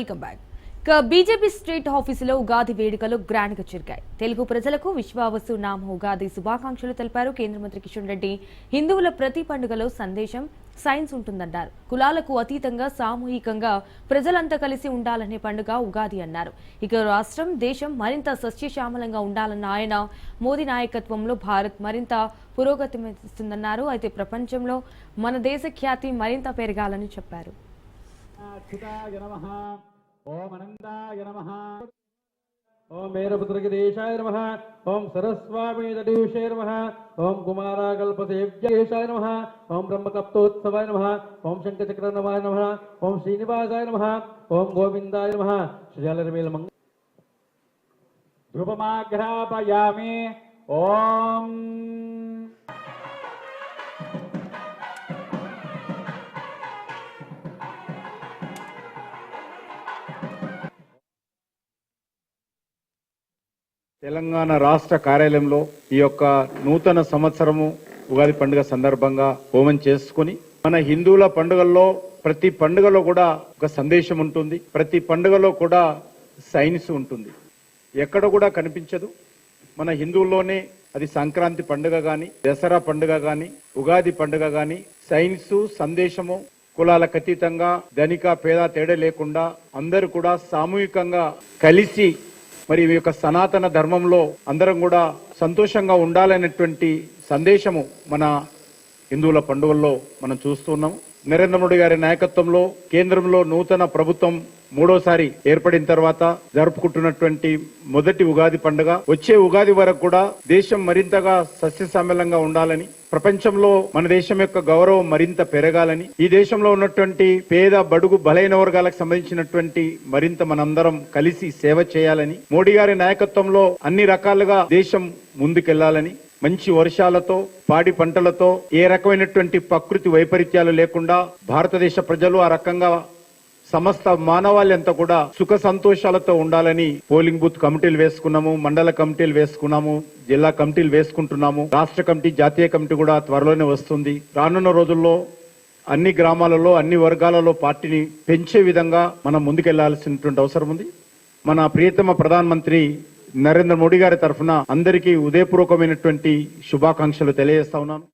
Welcome back ఇక BJP state ఆఫీసులో ఉగాది వేడుకలు గ్రాండ్గా జరిగాయి. తెలుగు ప్రజలకు విశ్వావసు నామ ఉగాది శుభాకాంక్షలు తెలిపారు కేంద్ర మంత్రి కిషన్ రెడ్డి. హిందువుల ప్రతి పండుగలో సందేశం సైన్స్ ఉంటుందన్నారు. కులాలకు అతీతంగా సామూహికంగా ప్రజలంతా కలిసి ఉండాలనే పండుగ ఉగాది అన్నారు. ఇక రాష్ట్రం దేశం మరింత సస్యశ్యామలంగా ఉండాలన్న ఆయన మోదీ నాయకత్వంలో భారత్ మరింత పురోగతిస్తుందన్నారు అయితే ప్రపంచంలో మన దేశ ఖ్యాతి మరింత పెరగాలని చెప్పారు. ఓం అనందాయ నమ. ఓం వీరపుత్రగిరీశాయ నమ. ఓం సరస్వామి తటీషాయ నమ. ఓం కుమారాకల్పసేవ్యేశాయ నమ. ఓం బ్రహ్మతప్తోత్సవాయ నమ. ఓం శంఖచక్రనమాయ నమ. ఓం శ్రీనివాసాయ నమ. ఓం గోవిందాయ నమ. శ్రీజలరమేలమంగ ధ్రువమాఘ్రాపయామి. ఓం తెలంగాణ రాష్ట్ర కార్యాలయంలో ఈ యొక్క నూతన సంవత్సరము ఉగాది పండుగ సందర్భంగా హోమం చేసుకుని మన హిందువుల పండుగల్లో ప్రతి పండుగలో కూడా ఒక సందేశం ఉంటుంది. ప్రతి పండుగలో కూడా సైన్స్ ఉంటుంది. ఎక్కడ కూడా కనిపించదు. మన హిందువుల్లోనే అది సంక్రాంతి పండుగ గాని దసరా పండుగ గాని ఉగాది పండుగ గాని సైన్స్ సందేశము కులాలకు అతీతంగా ధనిక పేద తేడా లేకుండా అందరూ కూడా సామూహికంగా కలిసి మరి ఈ యొక్క సనాతన ధర్మంలో అందరం కూడా సంతోషంగా ఉండాలనేటువంటి సందేశము మన హిందువుల పండుగల్లో మనం చూస్తున్నాం. నరేంద్ర మోడీ గారి నాయకత్వంలో కేంద్రంలో నూతన ప్రభుత్వం మూడోసారి ఏర్పడిన తర్వాత జరుపుకుంటున్నటువంటి మొదటి ఉగాది పండుగ. వచ్చే ఉగాది వరకు కూడా దేశం మరింతగా సస్యశ్యామలంగా ఉండాలని ప్రపంచంలో మన దేశం యొక్క గౌరవం మరింత పెరగాలని ఈ దేశంలో ఉన్నటువంటి పేద బడుగు బలైన వర్గాలకు సంబంధించినటువంటి మరింత మనందరం కలిసి సేవ చేయాలని మోడీ గారి నాయకత్వంలో అన్ని రకాలుగా దేశం ముందుకెళ్ళాలని మంచి వర్షాలతో పాడి పంటలతో ఏ రకమైనటువంటి ప్రకృతి వైపరీత్యాలు లేకుండా భారతదేశ ప్రజలు ఆ రకంగా సమస్త మానవాళ్ళంతా కూడా సుఖ సంతోషాలతో ఉండాలని పోలింగ్ బూత్ కమిటీలు వేసుకున్నాము మండల కమిటీలు వేసుకున్నాము జిల్లా కమిటీలు వేసుకుంటున్నాము రాష్ట్ర కమిటీ జాతీయ కమిటీ కూడా త్వరలోనే వస్తుంది. రానున్న రోజుల్లో అన్ని గ్రామాలలో అన్ని వర్గాలలో పార్టీని పెంచే విధంగా మనం ముందుకెళ్ళాల్సినటువంటి అవసరం ఉంది. మన ప్రియతమ ప్రధానమంత్రి నరేంద్ర మోడీ గారి తరఫున అందరికీ ఉదయపూర్వకమైనటువంటి శుభాకాంక్షలు తెలియజేస్తా ఉన్నాను.